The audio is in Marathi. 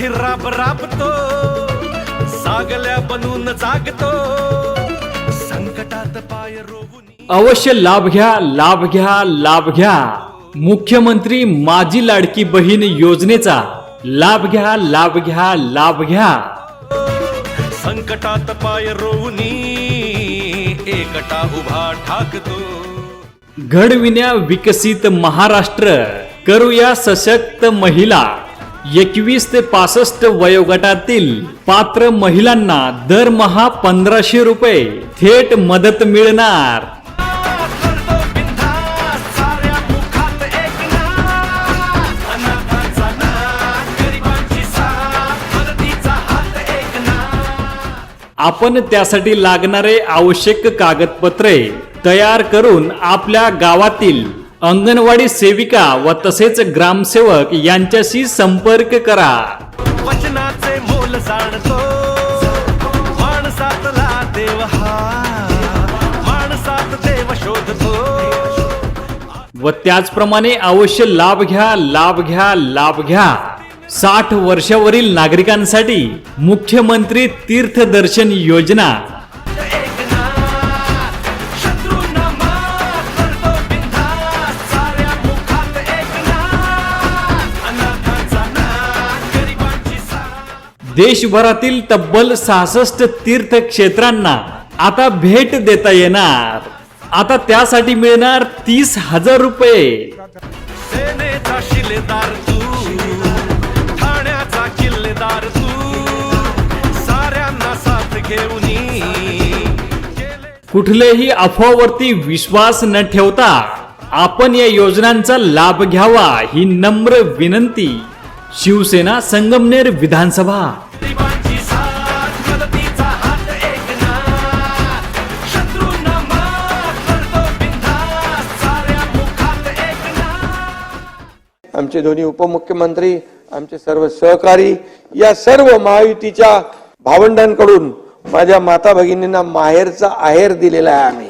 साठी राब राबतो सागल्या बनून जागतो. संकटात पाय रोवून अवश्य लाभ घ्या लाभ घ्या लाभ घ्या. मुख्यमंत्री माझी लाडकी बहीण योजनेचा लाभ घ्या लाभ घ्या लाभ घ्या. संकटात पाय रोवणी एकटा उभा ठाकतो. घडविण्या विकसित महाराष्ट्र करूया सशक्त महिला. एकवीस ते पासष्ट वयोगटातील पात्र महिलांना दरमहा पंधराशे रुपये थेट मदत मिळणार. आपण त्यासाठी लागणारे आवश्यक कागदपत्रे तयार करून आपल्या गावातील अंगणवाडी सेविका व तसेच ग्रामसेवक यांच्याशी संपर्क करा. वचनाचे मोल जाणतो. माणसातला देव हा. माणसात देव शोधतो. व त्याचप्रमाणे अवश्य लाभ घ्या लाभ घ्या लाभ घ्या. साठ वर्षावरील नागरिकांसाठी मुख्यमंत्री तीर्थदर्शन योजना देशभरातील तब्बल सहासष्ट तीर्थक्षेत्रांना आता भेट देता येणार. आता त्यासाठी मिळणार तीस हजार रुपये. कुठलेही अफवावरती विश्वास न ठेवता आपण या योजनांचा लाभ घ्यावा ही नम्र विनंती. शिवसेना संगमनेर विधानसभा. आमचे दोन्ही उपमुख्यमंत्री आमचे सर्व सहकारी या सर्व महायुतीच्या भावंडांकडून माझ्या माता भगिनींना माहेरचा आहेर दिलेला आहे आम्ही.